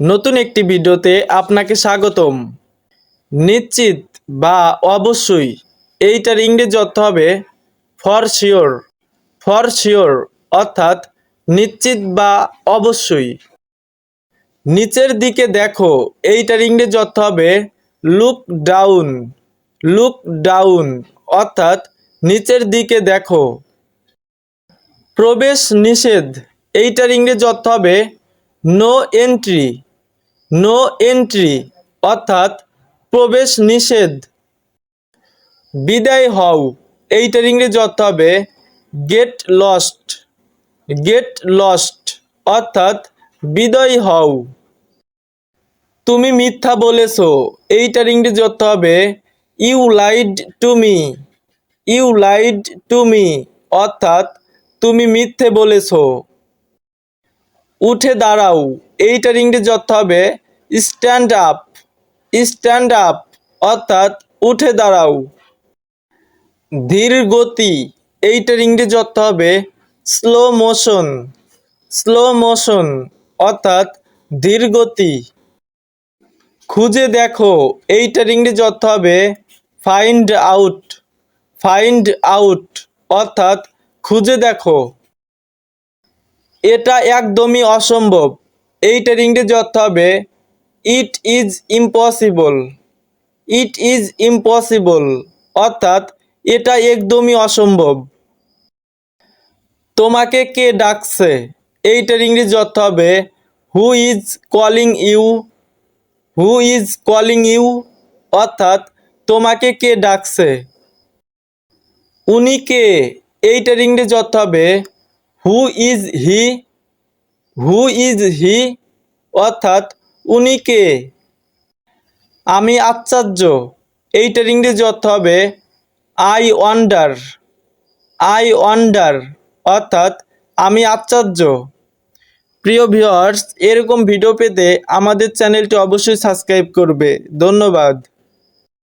নতুন একটি ভিডিওতে আপনাকে স্বাগতম। নিশ্চিত বা অবশ্যই এইটার ইংরেজি অর্থ হবে ফর শিওর ফর শিওর অর্থাৎ নিশ্চিত বা অবশ্যই। নিচের দিকে দেখো, এইটার ইংরেজি অর্থ হবে লুক ডাউন লুক ডাউন অর্থাৎ নিচের দিকে দেখো। প্রবেশ নিষেধ, এইটার ইংরেজি অর্থ হবে নো এন্ট্রি নো এন্ট্রি অর্থাৎ প্রবেশ নিষেধ। বিদায় হও। এইটার ইংরেজি অর্থ হবে গেট লস্ট গেট লস্ট অর্থাৎ বিদায় হও। তুমি মিথ্যা বলেছ। এইটার ইংরেজি অর্থ হবে you lied to me you lied to me অর্থাৎ তুমি মিথ্যে বলেছ। উঠে দাঁড়াও। এইটার ইংরেজি অর্থ হবে স্ট্যান্ড আপ স্ট্যান্ড আপ অর্থাৎ উঠে দাঁড়াও। ধীর গতি, এইটার ইংরেজি অর্থ হবে স্লো মোশন স্লো মোশন অর্থাৎ ধীর গতি। খুঁজে দেখো, এইটার ইংরেজি অর্থ হবে ফাইন্ড আউট ফাইন্ড আউট অর্থাৎ খুঁজে দেখো। এটা একদমই অসম্ভব। এইটার ইংরেজি অর্থ হবে। It is impossible it is impossible অর্থাৎ এটা একদমই অসম্ভব। তোমাকে কে ডাকছে? এইটার ইংরেজি অর্থ হবে। Who is calling you who is calling you অর্থাৎ তোমাকে কে ডাকছে? উনি কে? এইটার ইংরেজি অর্থ হবে। Who is he who is he অর্থাৎ উনি কে? আমি আশ্চর্য। এইটার ইংরেজি অর্থ হবে আই ওয়ান্ডার আই ওয়ান্ডার অর্থাৎ আমি আশ্চর্য। প্রিয় ভিউয়ার্স এরকম ভিডিও পেতে আমাদের চ্যানেলটি অবশ্যই সাবস্ক্রাইব করবে। ধন্যবাদ।